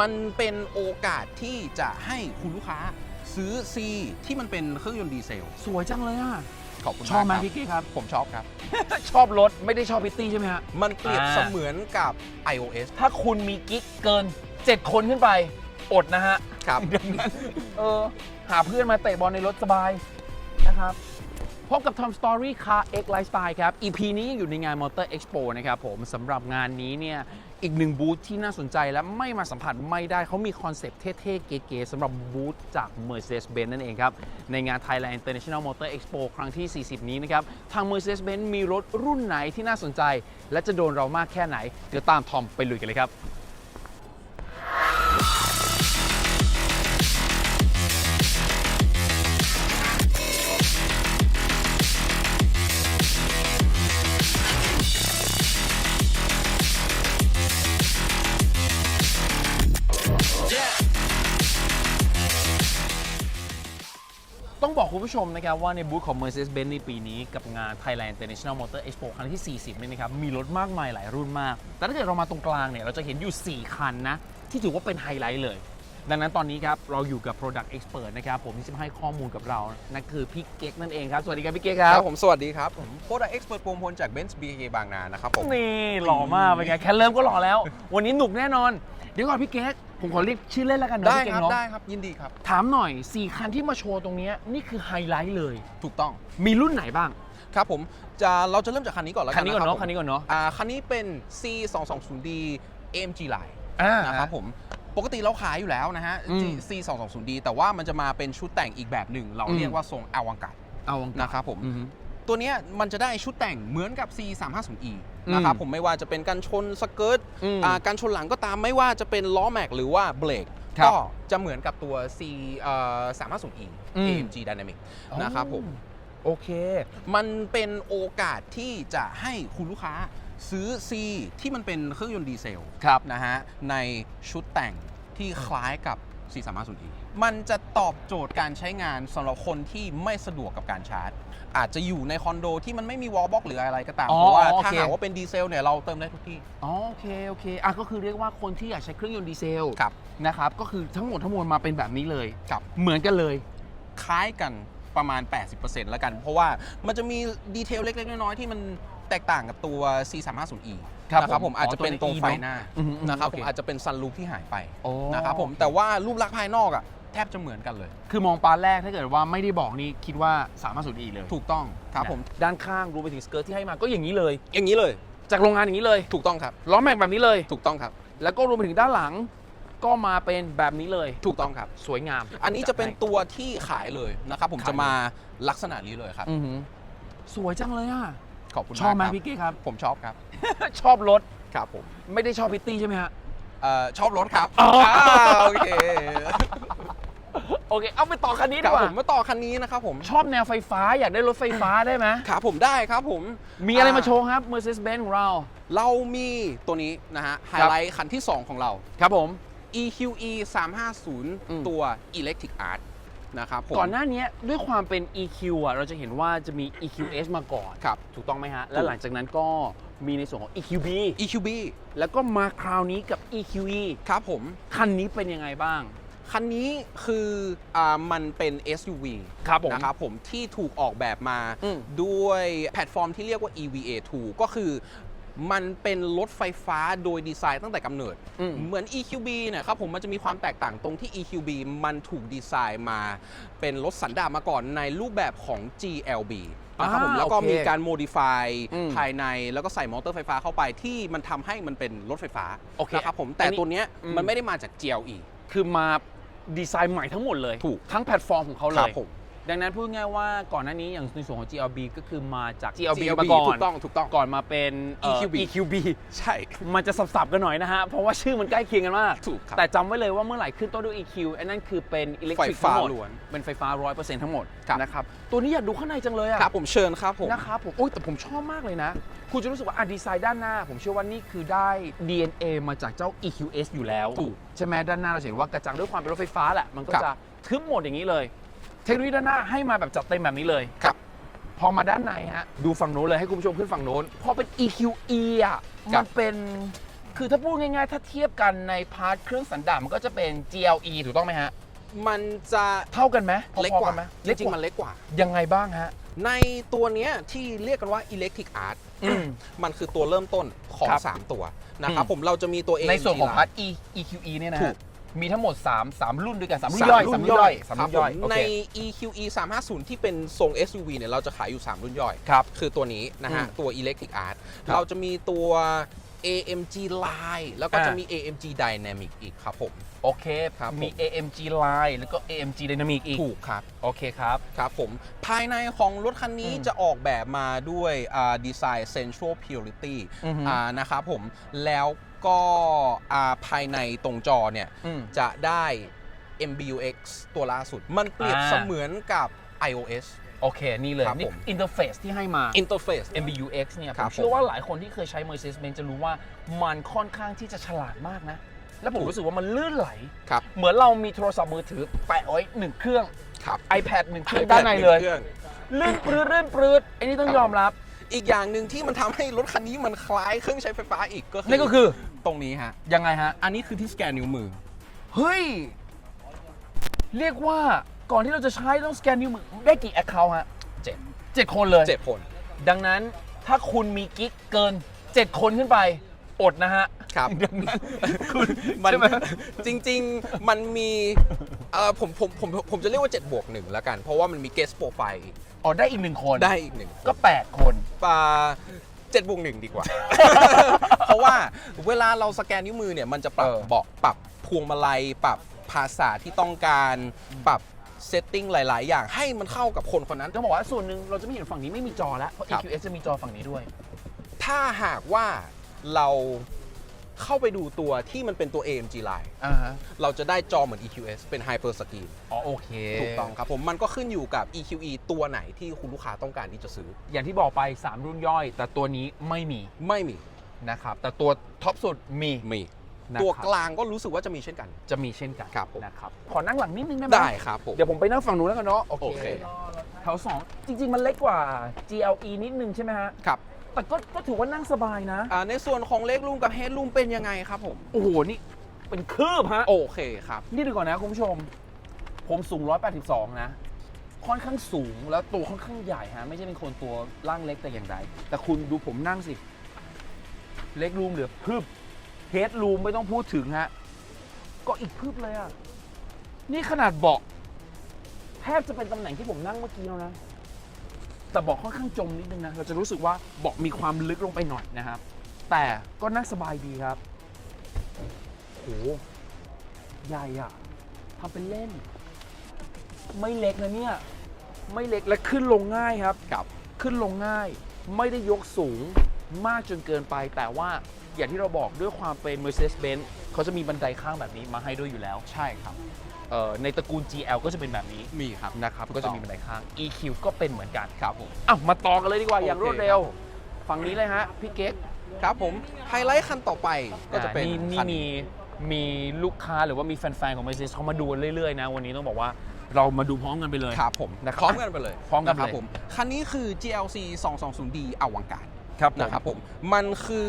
มันเป็นโอกาสที่จะให้คุณลูกค้าซื้อ C ที่มันเป็นเครื่องยนต์ดีเซล สวยจังเลยอะ ขอบคุณชอบไหมากครับพี่กี้ครับ ผมชอบครับ ชอบรถไม่ได้ชอบพิตตี้ใช่ไหมฮะ มันเปรียบอ่า เสมือนกับ iOS ถ้าคุณมีกิ๊กเกิน 7 คนขึ้นไป อดนะฮะ ครับดังนั้นเออ หาเพื่อนมาเตะบอลในรถสบาย นะครับ พบกับ Tom Story Car X Lifestyle ครับ EP นี้ยังอยู่ในงาน Motor Expo นะครับผมสำหรับงานนี้เนี่ย อีกหนึ่งบูธที่น่าสนใจและไม่มาสัมผัสไม่ได้เขามีคอนเซปต์เท่ๆ เก๋ๆสำหรับบูธจาก Mercedes-Benz นั่นเองครับ ในงาน Thailand International Motor Expo ครั้งที่ 40 นี้นะครับ ทาง Mercedes-Benz มีรถรุ่นไหนที่น่าสนใจ และจะโดนเรามากแค่ไหน เดี๋ยวตามทอมไปลุยกันเลยครับ ผู้ชมนะครับว่าในบูธของ Mercedes-Benz ในปีนี้กับงาน Thailand International Motor Expo ครั้งที่ 40เนี่ยนะครับมีรถมากมายหลายรุ่นมาก แต่ถ้าเกิดเรามาตรงกลางเนี่ยเราจะเห็นอยู่ 4 คันนะ ที่ถือว่าเป็นไฮไลท์เลย ดังนั้นตอนนี้ครับ เราอยู่กับ Product Expert นะครับผมที่จะมาให้ข้อมูลกับเรานั่นคือพี่เก๊กนั่นเองครับ สวัสดีครับพี่เก๊กคครัรับบผมสวัสดีครับผมโค้ดเอ็กซ์เปิดปวงพลจาก Benz BK บางนานะครับผม นี่หล่อมากเป็นไงแค่เริ่มก็หล่อแล้ว วันนี้หนุกแน่นอน เดี๋ยวก่อนพี่เก๊ก ผมขอเรียกชื่อเล่นแล้วกันเนาะได้พี่เก๊คกรับเนาะได้ครับยินดีครับ ถามหน่อย 4 คันที่มาโชว์ตรงเนี้ยนี่คือไฮไลท์เลย ถูกต้องมีรุ่นไหนบ้าง ครับผมจะเราจะเริ่มจากคันนี้ก่อนแล้วกัคันนี้ก่อนเนาะรับผมคันนี้ก่อนเนาะอ่าคันนี้เป็น C 2 2 0 D AMG Line อ่า นะครับผมปกติเราขายอยู่แล้วนะฮะ อืม C 2 2 0 D แต่ว่ามันจะมาเป็นชุดแต่งอีกแบบหนึ่ง เราอืมเรียกว่าทรงอวังการเอานะครับผม อือฮึตัวเนี้ยมันจะได้ชุดแต่งเหมือนกับ C 3 5 0 E อืม นะครับผมไม่ว่าจะเป็นการชนสเกิร์ตอืมอ่าการชนหลังก็ตามไม่ว่าจะเป็นล้อแม็กหรือว่าเบรกครับก็จะเหมือนกับตัว C 3 5 0 E อืม AMG Dynamic นะครับผมโอเค มันเป็นโอกาสที่จะให้คุณลูกค้าซื้อ C ที่มันเป็นเครื่องยนต์ดีเซลครับนะฮะในชุดแต่งที่คล้ายกับ C 3 5 0 E มันจะตอบโจทย์การใช้งานสำหรับคนที่ไม่สะดวกกับการชาร์จ อาจจะอยู่ในคอนโดที่มันไม่มีวอลบ็อกหรืออะไรก็ตาม อ๋อเพราะว่าโอถ้าเคหากว่าเป็นดีเซลเนี่ยเราเติมได้ทุกที่ อ๋อโอเคโอเคอะก็คือเรียกว่าคนที่อยากใช้เครื่องยนต์ดีเซลครับ นะครับก็คือทั้งหมดทั้งมวลมาเป็นแบบนี้เลยครับ เหมือนกันเลย คล้ายกันประมาณ 80%แล้วกัน เพราะว่ามันจะมีดีเทลเล็กๆ น้อยๆที่มัน แตกต่างกับตัว C 3 5 0 E ครับนะครับผผมมอาจจะเป็นตรงไฟหน้าอือฮึอือฮึนะครับโอผเค มอาจจะเป็นซันรูฟที่หายไปโอ้ นะครับผมแต่ว่ารูปลักษณ์ภายนอกอะแทบจะเหมือนกันเลย คือมองปานแรกถ้าเกิดว่าไม่ได้บอกนี่คิดว่าสามารถสุดอีเลยถูกต้องครับผมนะด้านข้างรวมไปถึงสเกิร์ตที่ให้มาก็อย่างนี้เลย อย่างนี้เลยจากโรงงานอย่างนี้เลยถูกต้องครับ ล้อแม็กแบบนี้เลย ถูกต้องครับ แล้วก็รวมไปถึงด้านหลัง ก็มาเป็นแบบนี้เลย ถูกต้องครับ สวยงามอันนี้จะเป็นตัวที่ขายเลยนะครับผมขายจะมาลักษณะนี้เลยครับ อือหือสวยจังเลยอะ ขอบคุณชอบไหมากครับพี่เก้ครับ ผมชอบครับ ชอบรถครับผมไม่ได้ชอบพิตตี้ใช่ไหมฮะ เอ่อชอบรถครับอ๋ออ่าโอเคโอเค เอาไปต่อคันนี้คดีรับกว่าผมมาต่อคันนี้นะครับผมชอบแนวไฟฟ้าอยากได้รถไฟฟ้าได้ไหมครับผมได้ครับผมมีอะไรมาโชว์ครับ Mercedes-Benz ของเรา เรามีตัวนี้นะฮะไฮไลท์คันที่ 2 ของเรา ครับผม EQE อืม 350 ตัว Electric Art นะครับผมก่อนหน้านี้ด้วยความเป็น EQ อะเราจะเห็นว่าจะมี EQS มาก่อนครับถูกต้องไหมฮะ และหลังจากนั้นก็มีในส่วนของ EQB EQB แล้วก็มาคราวนี้กับ EQE ครับผม คันนี้เป็นยังไงบ้าง คันนี้คืออ่ามันเป็น SUV ครับผมนะครับผมที่ถูกออกแบบมาอืมด้วยแพลตฟอร์มที่เรียกว่า EVA2 ก็คือ มันเป็นรถไฟฟ้าโดยดีไซน์ตั้งแต่กำเนิด อืม เหมือน EQB เนี่ยครับผมมันจะมีความแตกต่างตรงที่ EQB มันถูกดีไซน์มา เป็นรถสันดาปมาก่อนในรูปแบบของ GLB นะครับผมอ่าแล้วก็โอเคมีการโมดิฟายอืมภายในแล้วก็ใส่มอเตอร์ไฟฟ้าเข้าไปที่มันทำให้มันเป็นรถไฟฟ้าโอเคนะครับผมแต่อันนี้ตัวเนี้ยอืม มันไม่ได้มาจาก GLE คือมาดีไซน์ใหม่ทั้งหมดเลย ถูก ทั้งแพลตฟอร์มของเขาเลครัย บผม ดังนั้นพูดง่ายว่าก่อนหน้านี้อย่างในส่วนของ GLB ก็คือมาจาก GLB GLB มาก่อถูนกต้องถูกต้องก่อนมาเป็นเอ่อ EQB EQB ใช่ มันจะสับๆกันหน่อยนะฮะ เพราะว่าชื่อมันใกล้เคียงกันมาก ถูกครับ แต่จำไว้เลยว่าเมื่อไหร่ขึ้นต้นด้วย EQ อันนั้นคือเป็นอิเล็กทริกไฟฟ้าทั้งหมดล้วนเป็นไฟฟ้า 100%ทั้งหมดครับนะครับ ตัวนี้อยากดูข้างในจังเลยอะครับผมเชิญครับผมนะครับผมโอ้ยแต่ผมชอบมากเลยนะ คุณจะรู้สึกว่าอะดีไซน์ด้านหน้า ผมเชื่อว่านี่คือได้ DNA มาจากเจ้า EQS อยู่แล้วถูกใช่ไหมด้านหน้าเราเห็นว่ากระจังด้วยความเป็นรถไฟฟ้าแหละมันก็ครับจะทึบหมดอย่างนี้เลย เทคโนโลยีด้านหน้าให้มาแบบจัดเต็มแบบนี้เลยครับ พอมาด้านในฮะดูฝั่งโน้นเลยให้คุณผู้ชมขึ้นฝั่งโน้น พอเป็น EQE อะครัมับ นเป็น คือถ้าพูดง่ายๆ ถ้าเทียบกันในพาร์ทเครื่องสันดาปมันก็จะเป็น GLE ถูกต้องไหมฮะ มันจะเท่ากันไหมเล็กพอกๆว่าไหมจริงๆ มันเล็กกว่า ยังไงบ้างฮะ ในตัวเนี้ยที่เรียกกันว่า Electric Art อืม มันคือตัวเริ่มต้นของ ครับ3 ตัวนะครับอืม ผมเราจะมีตัว AMG ในส่วนของ line พาร์ท E EQE เนี่ยนะถูฮะก มีทั้งหมด 3 3 รุ่นด้วยกัน 3 รุ่นสามย่อยรุ่3นรุ่นย่ย่ออยยค3รับรุ่นย่อยผมโอในเค EQE 350 ที่เป็นทรง SUV เนี่ยเราจะขายอยู่ 3 รุ่นย่อยครับคือตัวนี้นะฮะอืมตัว Electric Art ครับเราจะมีตัว AMG Line แล้วก็อ่าจะมี AMG Dynamic อีกครับผม โอเคครับมีผม AMG Line แล้วก็ AMG Dynamic อีก ถูกครับ โอเคครับ ครับผม ภายในของรถคันนี้อืมจะออกแบบมาด้วยดีไซน์ Sensual Purity อือฮึอ่านะครับผม แล้ว ก็อ่าภายในตรงจอเนี่ยอืม จะได้ MBUX ตัวล่าสุด มันเปรียบอ่า เสมือนกับ iOS โอเค นี่เลย ครับนี่ผม อินเทอร์เฟซที่ให้มา Interface MBUX เนี่ยคผรัมบเชื่อผมว่าหลายคนที่เคยใช้ Mercedes-Benz จะรู้ว่ามันค่อนข้างที่จะฉลาดมากนะ แล้วผมถูกรู้สึกว่ามันลื่นไหล ครับเหมือนเรามีโทรศัพท์มือถือแปะไว้หนึ่งเครื่อง ครับ iPad หนึ่งเครื่องด้านในเลยครื่องลื่นปรื้ดลื่นปรื้ดไอ้นี่ต้องครับยอมรับ อีกอย่างหนึ่งที่มันทำให้รถคันนี้มันคล้ายเครื่องใช้ไฟฟ้าอีกก็คือนั่นก็คือตรงนี้ฮะ ยังไงฮะ อันนี้คือที่สแกนนิ้วมือ เฮ้ย เรียกว่าก่อนที่เราจะใช้ต้องสแกนนิ้วมือได้กี่ Account ฮะเจ็ดเจ็ดคนเลย เจ็ดคนดังนั้นถ้าคุณมีกิ๊กเกิน 7 คนขึ้นไป อดนะฮะ ครับดังนั้นคุณมันใช่ไหม จริง ๆ มันมีเอ่อผมผมผมผมจะเรียกว่า7บวกหนึ่งแล้วกัน เพราะว่ามันมี guest profile อีกอ๋อได้อีกหนึ่งคน ได้อีกหนึ่งก็ 8 คนปา เจ็ดบวกหนึ่งดีกว่า เพราะว่าเวลาเราสแกนนิ้วมือเนี่ยมันจะปรับเออ เบาะปรับพวงมาลัย ปรับภาษาที่ต้องการปรับเซตติ้งหลาย ๆ อย่างให้มันเข้ากับคนคนนั้นต้องบอกว่าส่วนหนึ่งเราจะไม่เห็นฝั่งนี้ไม่มีจอแล้วเพราะ ครับ EQS จะมีจอฝั่งนี้ด้วย ถ้าหากว่าเรา เข้าไปดูตัวที่มันเป็นตัว AMG Line อ่าฮะเราจะได้จอเหมือน EQS เป็น Hyper Screen อ๋อโอเค ถูกต้องครับผมมันก็ขึ้นอยู่กับ EQE ตัวไหนที่คุณลูกค้าต้องการที่จะซื้อ อย่างที่บอกไป 3 รุ่นย่อย แต่ตัวนี้ไม่มีไม่มีนะครับ แต่ตัวท็อปสุดมีมีนะครับตัวกลางก็รู้สึกว่าจะมีเช่นกัน จะมีเช่นกันครับผม นะครับขอนั่งหลังนิดนึงได้ไหมได้ครับผม เดี๋ยวผมไปนั่งฝั่งนู้นแล้วกันเนาะโอโอเคเค แถวสองจริง ๆ มันเล็กกว่า GLE นิดนึงใช่ไหมฮะ ครับ แต่ก็ก็ถือว่านั่งสบายนะ อ่าในส่วนของเล็กรูมกับเฮดรูมเป็นยังไงครับผม โอ้โห นี่เป็นคืบฮะ โอเคครับ นี่ดูก่อนนะคุณผู้ชม ผมสูง 182 นะ ค่อนข้างสูงแล้วตัวค่อนข้างใหญ่ฮะ ไม่ใช่เป็นคนตัวร่างเล็กแต่อย่างใด แต่คุณดูผมนั่งสิ เล็กรูมเหลือพึบเฮดรูมไม่ต้องพูดถึงฮะ ก็อีกพึบเลยอะนี่ขนาดเบาะแทบจะเป็นตำแหน่งที่ผมนั่งเมื่อกี้แล้วนะ แต่เบาะค่อนข้างจมนิดนึงนะ เราจะรู้สึกว่าเบาะมีความลึกลงไปหน่อยนะครับ แต่ก็นั่งสบายดีครับโหใหญ่อะทำเป็นเล่น ไม่เล็กนะเนี่ย ไม่เล็กและขึ้นลงง่ายครับครับ ขึ้นลงง่าย ไม่ได้ยกสูงมากจนเกินไป แต่ว่าอย่างที่เราบอกด้วยความเป็น Mercedes-Benz เขาจะมีบันไดข้างแบบนี้มาให้ด้วยอยู่แล้ว ใช่ครับเอ่อในตระกูล GL ก็จะเป็นแบบนี้มีครับ นะครับถูกต้องก็จะมีบันไดข้าง EQ ก็เป็นเหมือนกันครับผม อะมาต่อกันเลยดีกว่าโอเคอย่างรวดเร็ว ฝั่งนี้เลยฮะพี่เก๊กครับผมไฮไลท์คันต่อไปก็จะเป็นอ่านี่คันี่มีมีลูกค้าหรือว่ามีแฟนๆของ Mercedes เขามาดูเรื่อยๆนะ วันนี้ต้องบอกว่าเรามาดูพร้อมกันไปเลย ครับผมนะครับพร้อมกันไปเลยพร้อมกันนะครัเลยผมคันนี้คือ GLC 220D อวังการครับนะครับผม มันคือ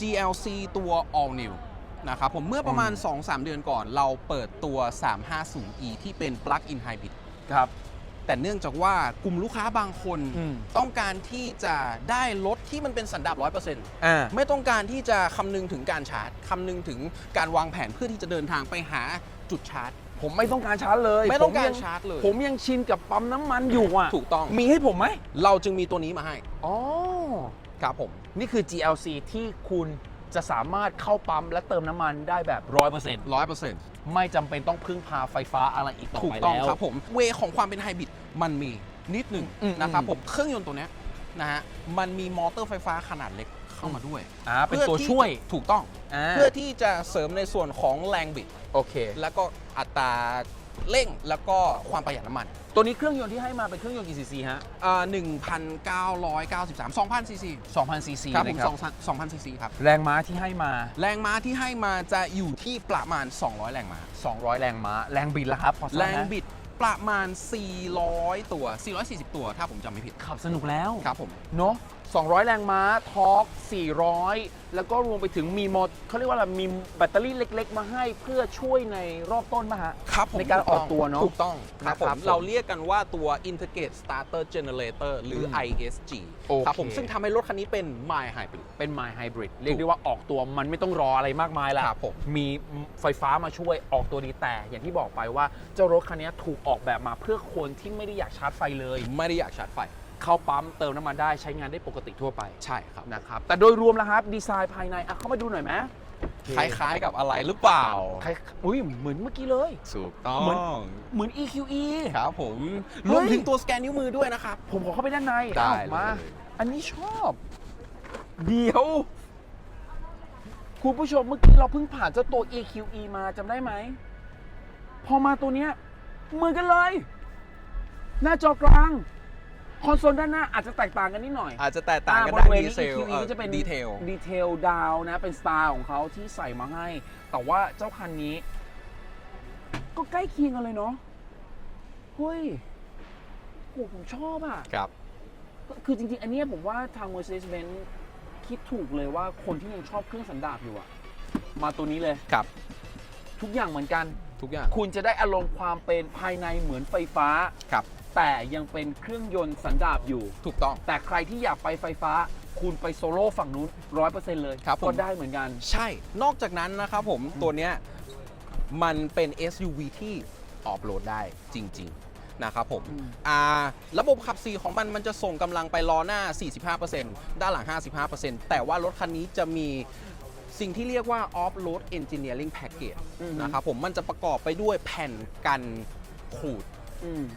GLC ตัว all new นะครับผมเมื่อประมาณ 2-3 เดือนก่อน เราเปิดตัว 350e ที่เป็น plug-in hybrid ครับ แต่เนื่องจากว่ากลุ่มลูกค้าบางคนอืมต้องการที่จะได้รถที่มันเป็นสันดาป100%อ่า ไม่ต้องการที่จะคำนึงถึงการชาร์จคำนึงถึงการวางแผนเพื่อที่จะเดินทางไปหาจุดชาร์จ ผมไม่ต้องการชาร์จเลยไม่ต้องการผยัชาร์จเลย ผมยังชินกับปั๊มน้ำมันอยู่อะถูกต้องมีให้ผมไหมเราจึงมีตัวนี้มาให้อ๋อ ครับผม นี่คือ GLC ที่คุณ จะสามารถเข้าปั๊มและเติมน้ำมันได้แบบ100%ร้อยเปอร์เซ็นต์ไม่จำเป็นต้องพึ่งพาไฟฟ้าอะไรอีกต่อถูกไปต้องแล้ว ครับผม เวของความเป็นไฮบริดมันมีนิดหนึ่งอืมนะครับอืม ผมเครื่องยนต์ตัวเนี้ยนะฮะมันมีมอเตอร์ไฟฟ้าขนาดเล็กเข้ามาด้วยอ่าเป็นพื่อตัวที่ช่วยจะถูกต้องอ่าเพื่อที่จะเสริมในส่วนของแรงบิด โอเค แล้วก็อัตรา เร่งแล้วก็ความประหยัดน้ำมันตัวนี้เครื่องยนต์ที่ให้มาเป็นเครื่องยนต์กี่ซีซีฮะ อ่า1,993 2,000ซีซี2,000ซีซีครับผนะมครับ2,000 2,000ซีซีครับ แรงม้าที่ให้มา แรงม้าที่ให้มาจะอยู่ที่ประมาณ 200 แรงม้า 200 แรงม้า แรงบิดละครับพอทาแรบงนะบิดประมาณ 400 ตัว 440 ตัว ถ้าผมจำไม่ผิด ขับสนุกแล้วครับผม เนาะ 200 แรงม้าทอร์ก400 แล้วก็รวมไปถึงมีมอเขาเรียกว่าอะไรมีแบตเตอรี่เล็ก ๆ มาให้เพื่อช่วยในรอบต้นมาฮะครับผมในการออกตัวเนอะถูกต้องครับผนะครับมผมเราเรียกกันว่าตัว Integrate Starter Generator หรือม ISG โอเคครับผมซึ่งทำให้รถคันนี้เป็น My Hybrid เป็น My Hybrid เรียกได้ว่าออกตัวมันไม่ต้องรออะไรมากมายละครับผมมีไฟฟ้ามาช่วยออกตัวดีแต่ อย่างที่บอกไปว่าเจ้ารถคันนี้ถูกออกแบบมาเพื่อคนที่ไม่ได้อยากชาร์จไฟเลย ไม่ได้อยากชาร์จไฟ เข้าปั๊มเติมน้ำมันได้ใช้งานได้ปกติทั่วไปใช่ครับนะครับแต่โดยรวมแล้วครับดีไซน์ภายในอะเข้ามาดูหน่อยไหมคล้ายๆกับอะไรหรือเปล่าคล้ายอุ้ยเหมือนเมื่อกี้เลยถูกต้องเหมือนเหมือน EQE ครับผมเฮ้ยรวมถึงตัวสแกนนิ้วมือด้วยนะครับผมขอเข้าไปด้านในได้อ้าวมาเลยอันนี้ชอบเดี๋ยวคุณผู้ชมเมื่อกี้เราเพิ่งผ่านเจ้าตัว EQE มาจำได้ไหม พอมาตัวเนี้ยเหมือนกันเลย หน้าจอกลาง คอนโซลด้านหน้าอาจจะแตกต่างกันนิดหน่อยอาจจะแตกต่างกันบด้านริเวณดีนี้เซล EQE ก็จะเป็นดีเทลดีเทลดาวนะเป็นสไตล์ของเขาที่ใส่มาให้ แต่ว่าเจ้าคันนี้ ก็ใกล้เคียงกันเลยเนาะเฮ้ยโหผมชอบอะครับคือจริงๆ อันเนี้ยผมว่าทาง Mercedes-Benz คิดถูกเลยว่าคนที่ยังชอบเครื่องสันดาปอยู่อะมาตัวนี้เลยครับ ทุกอย่างเหมือนกันทุกอย่าง คุณจะได้อารมณ์ความเป็นภายในเหมือนไฟฟ้าครับ แต่ยังเป็นเครื่องยนต์สันดาปอยู่ ถูกต้อง แต่ใครที่อยากไปไฟฟ้า คุณไปโซโล่ฝั่งนู้นร้อยเปอร์เซ็นต์เลย ครับผม ก็ได้เหมือนกัน ใช่ นอกจากนั้นนะครับผม ตัวเนี้ยมันเป็น SUV ที่ออฟโรดได้จริง ๆ นะครับผมอืม อ่าระบบขับสี่ของมันมันจะส่งกำลังไปล้อหน้า 45%ด้านหลัง 55%แต่ว่ารถคันนี้จะมีสิ่งที่เรียกว่า Off-Road Engineering Package นะครับผมมันจะประกอบไปด้วยแผ่นกันขูดอืม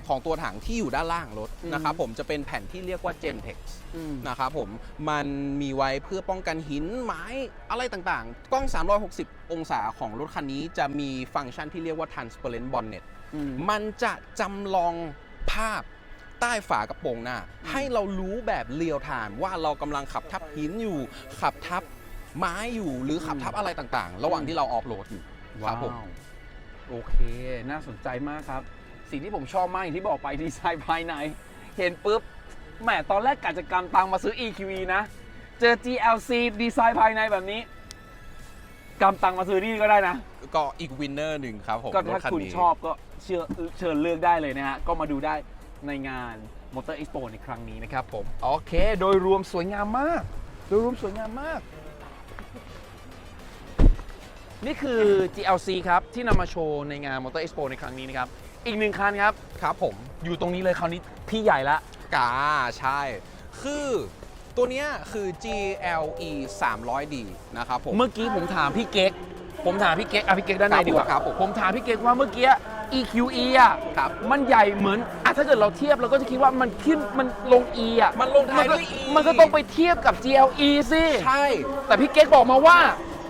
ของตัวถังที่อยู่ด้านล่างรถอืมนะครับผมจะเป็นแผ่นที่เรียกว่า Gentex อืมนะครับผมมันมีไว้เพื่อป้องกันหินไม้อะไรต่างๆ กล้อง 360 องศาของรถคันนี้จะมีฟังก์ชันที่เรียกว่า transparent bonnet อืมมันจะจำลองภาพใต้ฝากระโปรงหน้า ให้เรารู้แบบเรียลไทม์ว่าเรากำลังขับทับหินอยู่ ขับทับไม้อยู่หรือขับทับอะไรต่างๆ ระหว่างที่เราออฟโรดอยู่ครับผมว้าวโอเค น่าสนใจมากครับ สิ่งที่ผมชอบมากอย่างที่บอกไปดีไซน์ภายใน เห็นปุ๊บแหมตอนแรกกะจะกำตังมาซื้อ EQE นะ เจอ GLC ดีไซน์ภายในแบบนี้กำตังมาซื้อนี่ก็ได้นะ ก็อีกวินเนอร์หนึ่งครับผมก็รถถ้าคันคุณนี้ชอบก็เชื่อเชิญเลือกได้เลยนะฮะ ก็มาดูได้ในงาน Motor Expo ในครั้งนี้นะครับผม โอเค โดยรวมสวยงามมาก โดยรวมสวยงามมาก นี่คือ GLC ครับ ที่นำมาโชว์ในงาน Motor Expo ในครั้งนี้นะครับ อีกหนึ่งคันครับ ครับผมอยู่ตรงนี้เลยคราวนี้พี่ใหญ่ละ กาใช่ คือตัวเนี้ยคือ GLE 300D นะครับผม เมื่อกี้ผมถามพี่เก๊ก ผมถามพี่เก๊กอะพี่เก๊กด้านในดีกว่าครับผมผมถามพี่เก๊กว่าเมื่อกี้ EQE อะครับมันใหญ่เหมือนอะถ้าเกิดเราเทียบเราก็จะคิดว่ามันขึ้นมันลง E อะมันลงท้ายก็ด้วย E มันก็ต้องไปเทียบกับ GLE สิใช่ แต่พี่เก๊กบอกมาว่า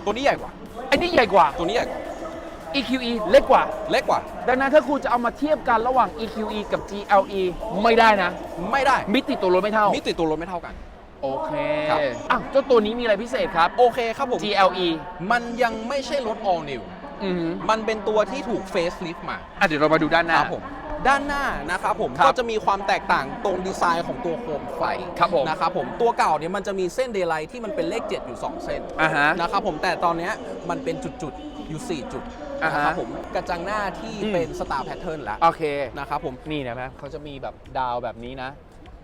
ตัวนี้ใหญ่กว่า ไอ้นี่ใหญ่กว่า ตัวนี้ใหญ่กว่า EQE เล็กกว่า เล็กกว่า ดังนั้นถ้าคุณจะเอามาเทียบกันระหว่าง EQE กับ GLE ไม่ได้นะ ไม่ได้ มิติตัวรถไม่เท่า มิติตัวรถไม่เท่ากัน โอเคครับ อะเจ้าตัวนี้มีอะไรพิเศษครับ โอเคครับผม GLE มันยังไม่ใช่รถ all new อือหือมันเป็นตัวที่ถูก facelift มา อะเดี๋ยวเรามาดูด้านหคน้ารับผม ด้านหน้านะครับผมครับก็จะมีความแตกต่างตรงดีไซน์ของตัวโคมไฟครับผม นะครับผมตัวเก่าเนี่ยมันจะมีเส้นเดย์ไลท์ที่มันเป็นเลข 7 อยู่ 2 เส้นอ่าฮะ นะครับผมแต่ตอนเนี้ยมันเป็นจุดๆอยู่ 4 จุดอ่าฮะนะครับผมกระจังหน้าที่อืม เป็นสตาร์แพทเทิร์นแล้วโอเค นะครับผม นี่นะครับเขาจะมีแบบดาวแบบนี้นะ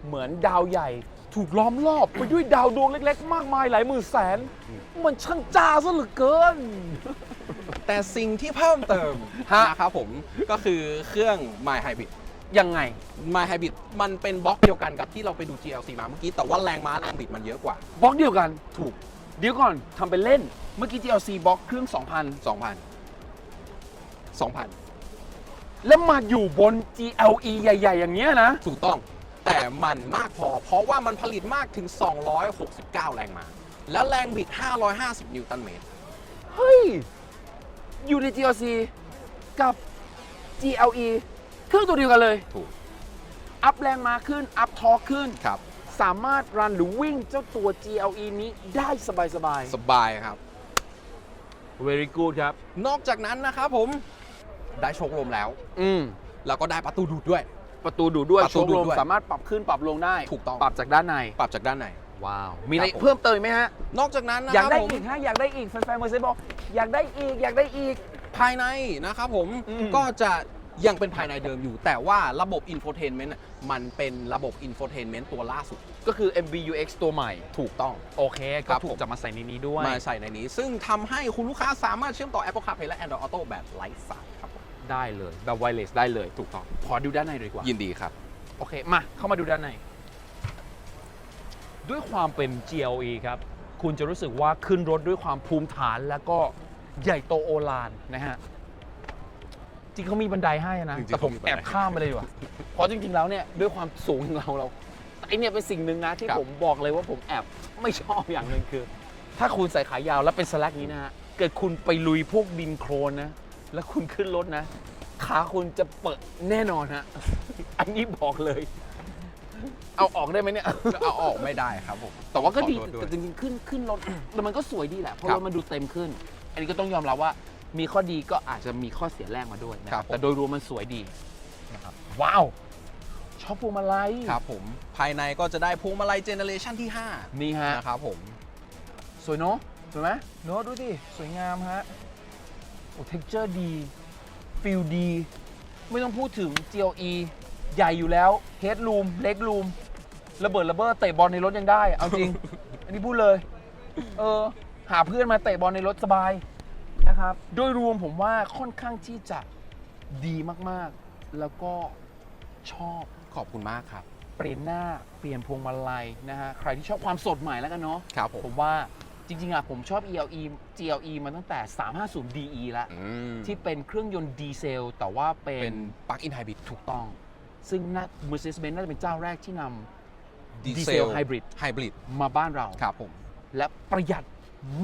เหมือนดาวใหญ่ถูกล้อมรอบ ไปด้วยดาวดวงเล็ก ๆ มากมายหลายหมื่นแสน มันช่างจ้าซะเหลือเกิน แต่สิ่งที่เพิ่มเติมฮะ นะครับผมก็คือเครื่อง My Hybrid ยังไง My Hybrid มันเป็นบล็อกเดียวกันกับที่เราไปดู GLC มาเมื่อกี้ แต่ว่าแรงม้าแรงบิดมันเยอะกว่า บล็อกเดียวกันถูก เดี๋ยวก่อนทำเป็นเล่น เมื่อกี้ GLC บล็อกเครื่อง 2,000 2,000 2,000 แล้วมาอยู่บน GLE ใหญ่ ๆ อย่างเงี้ยนะ ถูกต้อง แต่มันมากพอ เพราะว่ามันผลิตมากถึง 269 แรงม้า และแรงบิด 550 นิวตันเมตร เฮ้ย อยู่ใน GLC กับ GLE เครื่องตัวเดียวกันเลย ถูก อัพแรงมาขึ้น อัพทอร์กขึ้น ครับ สามารถรันหรือวิ่งเจ้าตัว GLE นี้ได้สบายสบายครับๆ very good ครับ นอกจากนั้นนะครับผม ได้โชคลมแล้ว อืม แล้วก็ได้ประตูดูดด้วย ประตูดูดด้วยประโชตูว์ดูดลมด้วยสามารถปรับขึ้นปรับลงได้ ถูกต้อง ปรับจากด้านใน ปรับจากด้านใน ว้าว มีอะไรครับผมเพิ่มเติมอีกไหมฮะ นอกจากนั้นนะอยาคกรับได้ผมอีกฮะอยากได้อีกแฟนๆเมอร์เซเดสบอกอยากได้อีกอยากได้อีก ภายในนะครับผมอืม ก็จะยังเป็นภายในเดิมอยู่ แต่ว่าระบบ infotainment อะมันเป็นระบบ infotainment ตัวล่าสุดก็คือ MBUX ตัวใหม่ ถูกต้อง โอเค ครัก็บถูผกม จะมาใส่ในนี้ด้วย มาใส่ในนี้ ซึ่งทำให้คุณลูกค้าสามารถเชื่อมต่อ Apple CarPlay และ Android Auto แบบไร้สายครับผมได้เลย แบบไวเลสได้เลย ถูกต้อง ขอดูด้านในดีกว่า ยินดีครับ โอเค มา เข้ามาดูด้านใน ด้วยความเป็น GLE ครับ คุณจะรู้สึกว่าขึ้นรถด้วยความภูมิฐานแล้วก็ใหญ่โตโอฬารนะฮะ จริงเขามีบันไดให้นะ จริงๆแต่ผมเขามีบันไดแอบข้ามไปเลยดีกว่า เพราะจริงๆแล้วเนี่ยด้วยความสูงของเราเราแต่ไอเนี่ยเป็นสิ่งหนึ่งนะที่ครับ ผมบอกเลยว่าผมแอบไม่ชอบอย่างหนึ่งคือ ถ้าคุณใส่ขายาวแล้วเป็นสแลกนี้นะฮะ เกิดคุณไปลุยพวกดินโครนนะ แล้วคุณขึ้นรถนะ ขาคุณจะเปิดแน่นอนฮะ อันนี้บอกเลย เอาออกได้ไหมเนี่ย เอาออกไม่ได้ครับผมแต่ว่าก็ดีขอโทษด้วย แต่จริงๆขึ้นขึ้นรถแต่มันก็สวยดีแหละเพราะครัรบถมันดูเต็มขึ้น อันนี้ก็ต้องยอมรับว่า มีข้อดีก็อาจจะมีข้อเสียแรกมาด้วยนะคครัรับบผม แต่โดยรวมมันสวยดี นะครับ ว้าวชอบพวงมาลัยครับผมภายในก็จะได้พวงมาลัยเจเนเรชันที่นี่ฮะ 5นะครับผม สวยเนาะสวยไหมเนาะดูดิ สวยงามฮะ โอ้เท็กเจอร์ดีฟิลดี ไม่ต้องพูดถึง GLE ใหญ่อยู่แล้วเฮดรูมเล็กรูม ระเบิดระเบ้อเตะบอลในรถยังได้ เอาจริง อันนี้พูดเลย เออ หาเพื่อนมาเตะบอลในรถสบายนะครับ โดยรวมผมว่าค่อนข้างที่จะดีมากๆ แล้วก็ชอบขอบคุณมากครับ เปลี่ยนหน้าเปลี่ยนพวงมาลัยนะฮะใครที่ชอบความสดใหม่แล้วกันเนาะครับผมผมว่าจริงๆอะผมชอบ ELE GLE มาตั้งแต่ 350 DE แล้ว อืมที่เป็นเครื่องยนต์ดีเซล แต่ว่าเป็เป็นนปลั๊กอินไฮบริดถูกต้อง ซึ่งน่า Mercedes-Benz น่าจะเป็นเจ้าแรกที่นำ ดีเซลไฮบริดไฮบริดมาบ้านเราครับผมและประหยัด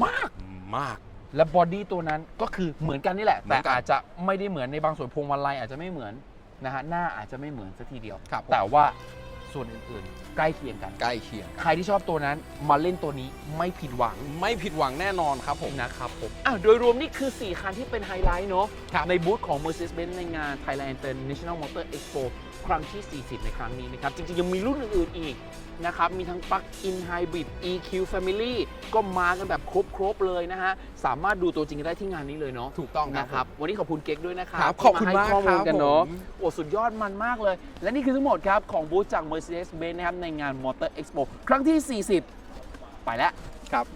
มากมาก และบอดี้ตัวนั้นก็คือเหมือนกันนี่แหละเหมืแต่อนกันอาจจะไม่ได้เหมือนในบางส่วนพวงมาลัยอาจจะไม่เหมือนนะฮะหน้าอาจจะไม่เหมือนสักทีเดียวครับผมแต่ว่าส่วนอื่นๆ ใกล้เคียงกัน ใกล้เคียง ใครที่ชอบตัวนั้นมาเล่นตัวนี้ไม่ผิดหวังไม่ผิดหวังแน่นอนครับผม นะครับผมอะโดยรวมนี่คือ 4 คันที่เป็นไฮไลท์เนาะครับในบูธของ Mercedes-Benz ในงาน Thailand International Motor Expo ครั้งที่ 40 ในครั้งนี้นะครับ จริง ๆ ยังมีรุ่นอื่น ๆ อีกนะครับ มีทั้ง Plug-in Hybrid EQ Family ก็มากันแบบครบ ๆ เลยนะฮะ สามารถดูตัวจริงได้ที่งานนี้เลยเนาะถูกต้องครับนะครับ วันนี้ขอบคุณเก๊กด้วยนะครับครับขอบคุณที่ให้มากข้อมูลครับกันเนาะผม โอ้สุดยอดมันมากเลย และนี่คือทั้งหมดครับของบูธจาก Mercedes-Benz นะครับในงาน Motor Expo ครั้งที่ 40 ไปแล้ว ครับ